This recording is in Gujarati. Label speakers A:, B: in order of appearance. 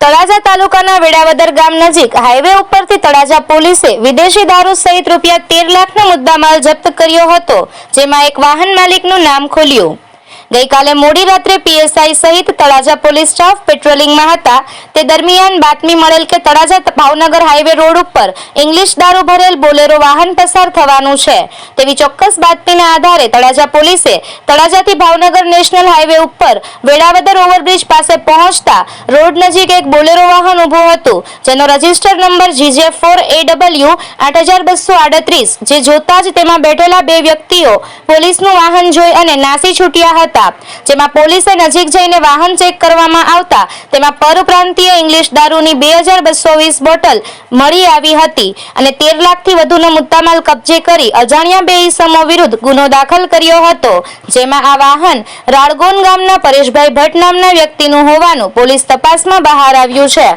A: તળાજા તાલુકાના વેડાવદર ગામ નજીક હાઈવે ઉપરથી તળાજા પોલીસે વિદેશી દારૂ સહિત રૂપિયા તેર લાખનો મુદ્દામાલ જપ્ત કર્યો હતો, જેમાં એક વાહન માલિકનું નામ ખુલ્યું. ગઈકાલે મોડી રાત્રે પીએસઆઈ સહિત તળાજા પોલીસ સ્ટાફ પેટ્રોલિંગમાં હતા. તે દરમિયાન બાતમી મળેલ કે તળાજા ભાવનગર હાઈવે રોડ ઉપર ઇંગ્લિશ દારૂ ભરેલ બોલેરો વાહન પસાર થવાનું છે. તેવી ચોક્કસ બાતમીના આધારે તળાજા પોલીસે તળાજાથી ભાવનગર નેશનલ હાઈવે ઉપર વેળાવદર ઓવરબ્રિજ પાસે પહોંચતા રોડ નજીક એક બોલેરો વાહન ઊભું હતું, જેનો register number GJ four A W આઠ હજાર બસો આડત્રીસ, જે જોતા જ તેમાં બેઠેલા બે વ્યક્તિઓ પોલીસનું વાહન જોઈ અને નાસી છૂટ્યા હતા. જેમાં પોલીસે નજીક જઈને વાહન ચેક કરવામાં આવતા તેમાં પરપ્રાંતીય ઇંગ્લિશ દારૂની બે હજાર બસો વીસ બોટલ મળી આવી હતી અને તેર લાખથી વધુનો મુદ્દામાલ કબજે કરી અજાણ્યા બે ઈસમો વિરુદ્ધ ગુનો દાખલ કર્યો હતો. જેમાં આ વાહન રાળગોન ગામના પરેશભાઈ ભટ્ટ નામના વ્યક્તિનું હોવાનું પોલીસ તપાસમાં બહાર આવ્યું છે.